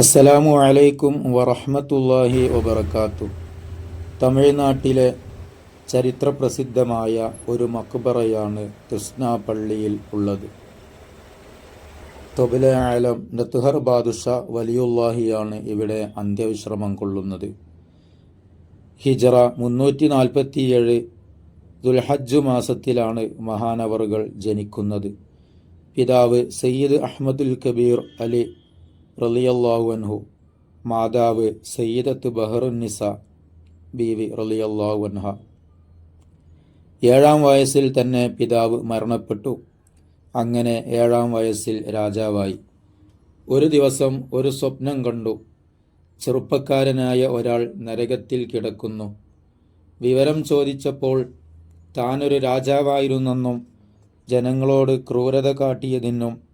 അസ്സലാമു അലൈക്കും വറഹമത്തല്ലാഹി വബർക്കാത്തു തമിഴ്നാട്ടിലെ ചരിത്രപ്രസിദ്ധമായ ഒരു മക്ബറയാണ് തൃഷ്ണാപള്ളിയിൽ ഉള്ളത്. തൊബില ആലം നത്തുഹർ ബാദുഷ വലിയുല്ലാഹിയാണ് ഇവിടെ അന്ത്യവിശ്രമം കൊള്ളുന്നത്. ഹിജറ മുന്നൂറ്റി നാൽപ്പത്തിയേഴ് ദുൽഹജ്ജ് മാസത്തിലാണ് മഹാനവറുകൾ ജനിക്കുന്നത്. പിതാവ് സയ്യിദ് അഹമ്മദുൽ കബീർ അലി റളിയല്ലാഹു അൻഹു. മാതാവ് സയ്യിദത്ത് ബഹറുന്നിസ ബീവി റളിയല്ലാഹു അൻഹ. ഏഴാം വയസ്സിൽ തന്നെ പിതാവ് മരണപ്പെട്ടു. അങ്ങനെ ഏഴാം വയസ്സിൽ രാജാവായി. ഒരു ദിവസം ഒരു സ്വപ്നം കണ്ടു. ചെറുപ്പക്കാരനായ ഒരാൾ നരകത്തിൽ കിടക്കുന്നു. വിവരം ചോദിച്ചപ്പോൾ താനൊരു രാജാവായിരുന്നെന്നും ജനങ്ങളോട് ക്രൂരത കാട്ടിയതിനും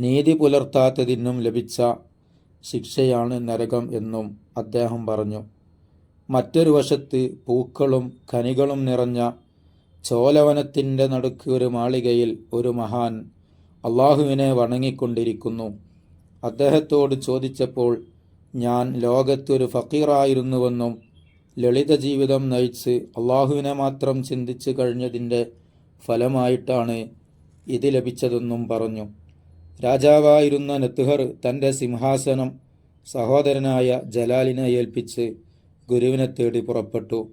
നീതി പുലർത്താത്തതിനും ലഭിച്ച ശിക്ഷയാണ് നരകം എന്നും അദ്ദേഹം പറഞ്ഞു. മറ്റൊരു വശത്ത് പൂക്കളും ഖനികളും നിറഞ്ഞ ചോലവനത്തിന്റെ നടുക്ക് ഒരു മാളികയിൽ ഒരു മഹാൻ അള്ളാഹുവിനെ വണങ്ങിക്കൊണ്ടിരിക്കുന്നു. അദ്ദേഹത്തോട് ചോദിച്ചപ്പോൾ ഞാൻ ലോകത്തൊരു ഫക്കീറായിരുന്നുവെന്നും ലളിത ജീവിതം നയിച്ച് അള്ളാഹുവിനെ മാത്രം ചിന്തിച്ചു കഴിഞ്ഞതിന്റെ ഫലമായിട്ടാണ് ഇത് ലഭിച്ചതെന്നും പറഞ്ഞു. രാജാവായിരുന്ന നെത്തുഹർ തന്റെ സിംഹാസനം സഹോദരനായ ജലാലിനെ ഏൽപ്പിച്ച് ഗുരുവിനെ തേടി പുറപ്പെട്ടു.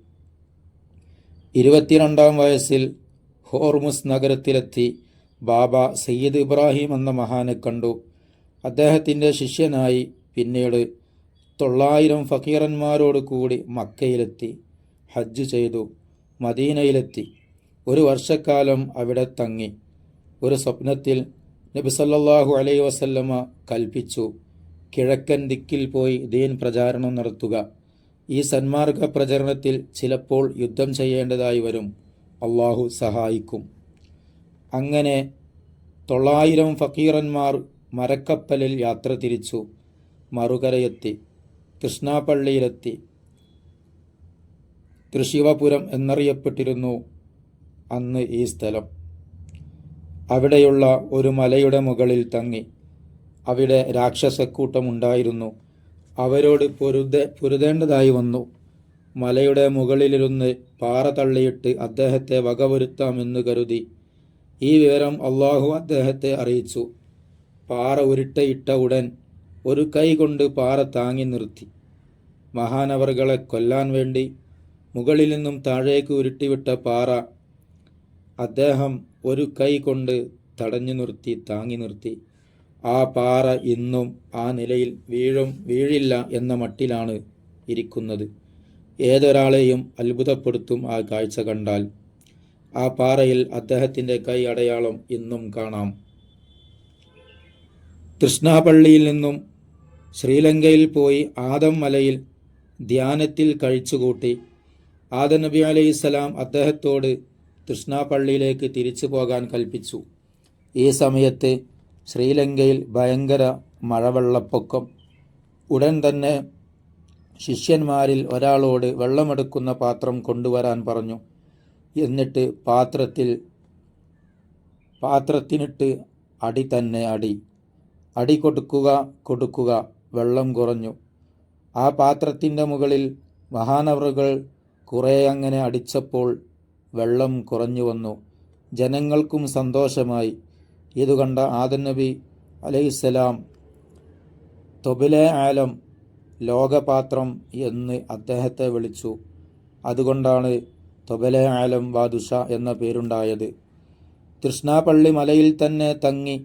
ഇരുപത്തിരണ്ടാം വയസ്സിൽ ഹോർമുസ് നഗരത്തിലെത്തി ബാബ സയ്യിദ് ഇബ്രാഹിം എന്ന മഹാനെ കണ്ടു. അദ്ദേഹത്തിന്റെ ശിഷ്യനായി പിന്നീട് തൊള്ളായിരം ഫക്കീറന്മാരോട് കൂടി മക്കയിലെത്തി ഹജ്ജ് ചെയ്തു മദീനയിലെത്തി. ഒരു വർഷക്കാലം അവിടെ തങ്ങി. ഒരു സ്വപ്നത്തിൽ നബി സല്ലല്ലാഹു അലൈഹി വസല്ലമ കൽപ്പിച്ചു. കിഴക്കൻ ദിക്കിൽ പോയി ദീൻ പ്രചാരണം നടത്തുക. ഈ സന്മാർഗ പ്രചരണത്തിൽ ചിലപ്പോൾ യുദ്ധം ചെയ്യേണ്ടതായി വരും. അള്ളാഹു സഹായിക്കും. അങ്ങനെ തൊള്ളായിരം ഫക്കീറന്മാർ മരക്കപ്പലിൽ യാത്ര തിരിച്ചു. മറുകരയെത്തി. കൃഷ്ണാപള്ളിയിലെത്തി. തൃശിവപുരം എന്നറിയപ്പെട്ടിരുന്നു അന്ന് ഈ സ്ഥലം. അവിടെയുള്ള ഒരു മലയുടെ മുകളിൽ തങ്ങി. അവിടെ രാക്ഷസക്കൂട്ടമുണ്ടായിരുന്നു. അവരോട് പൊരുത പൊരുതേണ്ടതായി വന്നു. മലയുടെ മുകളിലിരുന്ന് പാറ തള്ളിയിട്ട് അദ്ദേഹത്തെ വകവരുത്താമെന്ന് കരുതി. ഈ വിവരം അള്ളാഹു അദ്ദേഹത്തെ അറിയിച്ചു. പാറ ഉരുട്ടയിട്ട ഉടൻ ഒരു കൈ കൊണ്ട് പാറ താങ്ങി നിർത്തി. മഹാനവറുകളെ കൊല്ലാൻ വേണ്ടി മുകളിൽ നിന്നും താഴേക്ക് ഉരുട്ടിവിട്ട പാറ അദ്ദേഹം ഒരു കൈ കൊണ്ട് തടഞ്ഞു നിർത്തി താങ്ങി നിർത്തി. ആ പാറ ഇന്നും ആ നിലയിൽ വീഴും വീഴില്ല എന്ന മട്ടിലാണ് ഇരിക്കുന്നത്. ഏതൊരാളെയും അത്ഭുതപ്പെടുത്തും ആ കാഴ്ച കണ്ടാൽ. ആ പാറയിൽ അദ്ദേഹത്തിന്റെ കൈ അടയാളം ഇന്നും കാണാം. കൃഷ്ണാപള്ളിയിൽ നിന്നും ശ്രീലങ്കയിൽ പോയി ആദം മലയിൽ ധ്യാനത്തിൽ കഴിച്ചുകൂട്ടി. ആദം നബി അലൈഹിസ്സലാം അദ്ദേഹത്തോട് തൃഷ്ണാപള്ളിയിലേക്ക് തിരിച്ചു പോകാൻ കൽപ്പിച്ചു. ഈ സമയത്ത് ശ്രീലങ്കയിൽ ഭയങ്കര മഴവെള്ളപ്പൊക്കം. ഉടൻ തന്നെ ശിഷ്യന്മാരിൽ ഒരാളോട് വെള്ളമെടുക്കുന്ന പാത്രം കൊണ്ടുവരാൻ പറഞ്ഞു. എന്നിട്ട് പാത്രത്തിൽ പാത്രത്തിനിട്ട് അടി തന്നെ അടി. അടി കൊടുക്കുക കൊടുക്കുക വെള്ളം കുറഞ്ഞു. ആ പാത്രത്തിന്റെ മുകളിൽ മഹാനവറുകൾ കുറേ അങ്ങനെ അടിച്ചപ്പോൾ വെള്ളം കുറഞ്ഞു വന്നു. ജനങ്ങൾക്കും സന്തോഷമായി. ഇതുകണ്ട ആദൻ നബി അലൈഹിസ്സലാം തൊബിലെ ആലം ലോകപാത്രം എന്ന് അദ്ദേഹത്തെ വിളിച്ചു. അതുകൊണ്ടാണ് തൊബലെ ആലം വാദുഷ എന്ന പേരുണ്ടായത്. തൃഷ്ണാപള്ളി മലയിൽ തന്നെ തങ്ങി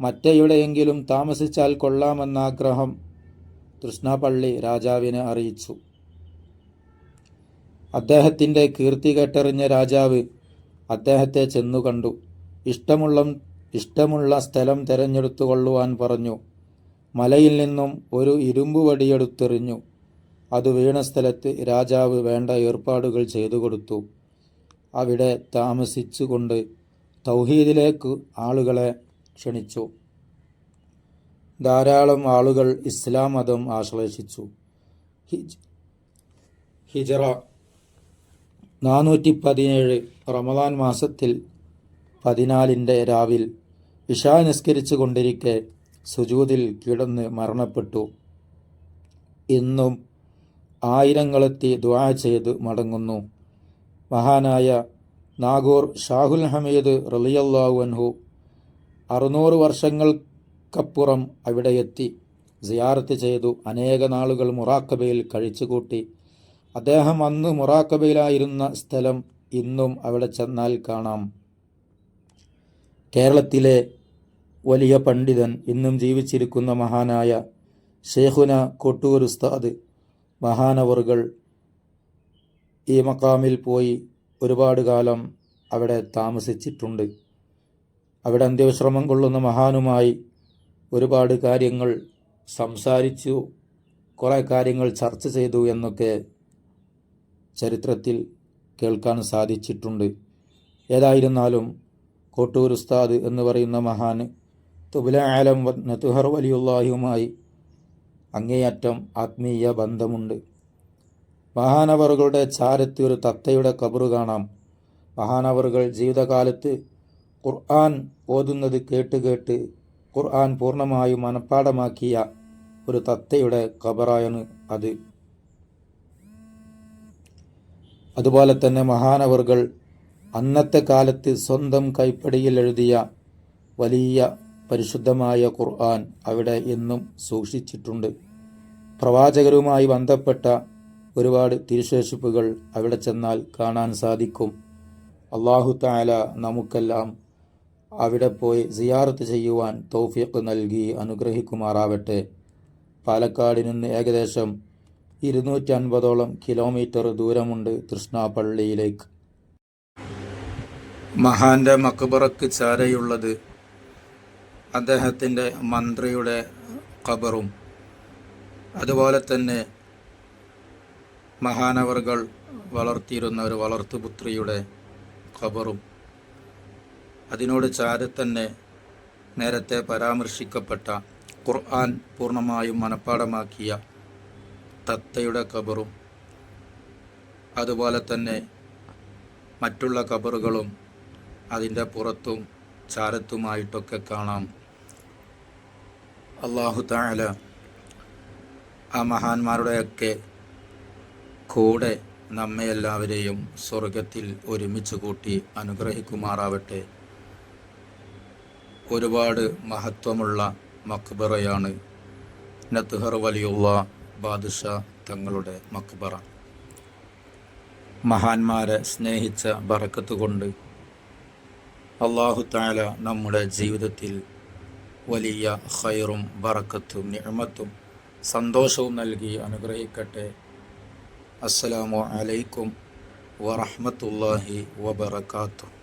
മറ്റെവിടെയെങ്കിലും താമസിച്ചാൽ കൊള്ളാമെന്ന ആഗ്രഹം തൃഷ്ണാപള്ളി രാജാവിനെ അറിയിച്ചു. അദ്ദേഹത്തിന്റെ കീർത്തി കേട്ടറിഞ്ഞ രാജാവ് അദ്ദേഹത്തെ ചെന്നു കണ്ടു. ഇഷ്ടമുള്ള ഇഷ്ടമുള്ള സ്ഥലം തിരഞ്ഞെടുത്തു കൊള്ളുവാൻ പറഞ്ഞു. മലയിൽ നിന്നും ഒരു ഇരുമ്പ് വടിയെടുത്തെറിഞ്ഞു. അത് വീണ സ്ഥലത്ത് രാജാവ് വേണ്ട ഏർപ്പാടുകൾ ചെയ്തു കൊടുത്തു. അവിടെ താമസിച്ചുകൊണ്ട് തൗഹീദിലേക്ക് ആളുകളെ ക്ഷണിച്ചു. ധാരാളം ആളുകൾ ഇസ്ലാം മതം ആശ്ലേഷിച്ചു. ഹിജ് ഹിജറ നാനൂറ്റി പതിനേഴ് റമദാൻ മാസത്തിൽ പതിനാലിന്റെ രാവിൽ ഇഷാ നിസ്കരിച്ചു കൊണ്ടിരിക്കെ സുജൂതിൽ കിടന്ന് മരണപ്പെട്ടു. ഇന്നും ആയിരങ്ങളെത്തി ദുആ ചെയ്ത് മടങ്ങുന്നു. മഹാനായ നാഗൂർ ഷാഹുൽ ഹമീദ് റളിയല്ലാഹു അൻഹു അറുന്നൂറ് വർഷങ്ങൾക്കപ്പുറം അവിടെ എത്തി. സിയാറത്ത് ചെയ്തു. അനേക നാളുകൾ മുറാക്കബയിൽ കഴിച്ചുകൂട്ടി. അദ്ദേഹം അന്ന് മുറാക്കബയിലായിരുന്ന സ്ഥലം ഇന്നും അവിടെ ചെന്നാൽ കാണാം. കേരളത്തിലെ വലിയ പണ്ഡിതൻ ഇന്നും ജീവിച്ചിരിക്കുന്ന മഹാനായ ഷേഖുന കൊട്ടൂർ ഉസ്താദ് മഹാനവറുകൾ ഈ മക്കാമിൽ പോയി ഒരുപാട് കാലം അവിടെ താമസിച്ചിട്ടുണ്ട്. അവിടെ അന്ത്യവിശ്രമം കൊള്ളുന്ന മഹാനുമായി ഒരുപാട് കാര്യങ്ങൾ സംസാരിച്ചു കുറേ കാര്യങ്ങൾ ചർച്ച ചെയ്തു എന്നൊക്കെ ചരിത്രത്തിൽ കേൾക്കാൻ സാധിച്ചിട്ടുണ്ട്. ഏതായിരുന്നാലും കോട്ടൂർ ഉസ്താദ് എന്ന് പറയുന്ന മഹാന് തുബുല ആലം നത്തുഹർ വലിയുള്ളാഹിയുമായി അങ്ങേയറ്റം ആത്മീയ ബന്ധമുണ്ട്. മഹാനവറുകളുടെ ചാരത്ത് ഒരു തത്തയുടെ കബറ് കാണാം. മഹാനവറുകൾ ജീവിതകാലത്ത് ഖുർആൻ ഓതുന്നത് കേട്ട് കേട്ട് ഖുർആൻ പൂർണമായും മനഃപ്പാടമാക്കിയ ഒരു തത്തയുടെ കബറായാണ് അത്. അതുപോലെ തന്നെ മഹാനവറുകൾ അന്നത്തെ കാലത്ത് സ്വന്തം കൈപ്പടിയിൽ എഴുതിയ വലിയ പരിശുദ്ധമായ ഖുർആൻ അവിടെ എന്നും സൂക്ഷിച്ചിട്ടുണ്ട്. പ്രവാചകരുമായി ബന്ധപ്പെട്ട ഒരുപാട് തിരുശേഷിപ്പുകൾ അവിടെ ചെന്നാൽ കാണാൻ സാധിക്കും. അള്ളാഹു താല നമുക്കെല്ലാം അവിടെ പോയി സിയാറത്ത് ചെയ്യുവാൻ തൗഫീഖ് നൽകി അനുഗ്രഹിക്കുമാറാവട്ടെ. പാലക്കാട് നിന്ന് ഏകദേശം ഇരുന്നൂറ്റി അൻപതോളം കിലോമീറ്റർ ദൂരമുണ്ട് തൃഷ്ണാപള്ളിയിലേക്ക് മഹാന്റെ മക്ബറക്ക് ചാരയുള്ളത് അദ്ദേഹത്തിന്റെ മന്ത്രിയുടെ ഖബറും. അതുപോലെ തന്നെ മഹാനവറുകൾ വളർത്തിയിരുന്ന ഒരു വളർത്തുപുത്രിയുടെ ഖബറും. അതിനോട് ചാരെ തന്നെ നേരത്തെ പരാമർശിക്കപ്പെട്ട ഖുർആൻ പൂർണമായും മനഃപ്പാടമാക്കിയ തത്തയുടെ കബറും. അതുപോലെ തന്നെ മറ്റുള്ള കബറുകളും അതിന്റെ പുറത്തും ചാരത്തുമായിട്ടൊക്കെ കാണാം. അള്ളാഹു താല ആ മഹാന്മാരുടെയൊക്കെ കൂടെ നമ്മെ എല്ലാവരെയും സ്വർഗത്തിൽ ഒരുമിച്ച് കൂട്ടി അനുഗ്രഹിക്കുമാറാവട്ടെ. ഒരുപാട് മഹത്വമുള്ള മക്ബറയാണ് നത്ഹർ വലിയുള്ള. ബാദുഷ തങ്ങളുടെ മക്ബറ. മഹാന്മാരെ സ്നേഹിച്ച ബറക്കത്ത് കൊണ്ട് അള്ളാഹു താല നമ്മുടെ ജീവിതത്തിൽ വലിയ ഹൈറും ബറക്കത്തും നിഴമത്തും സന്തോഷവും നൽകി അനുഗ്രഹിക്കട്ടെ. അസ്സലാമു അലൈക്കും വറഹ്മത്തുള്ളാഹി വബറകാതുഹു.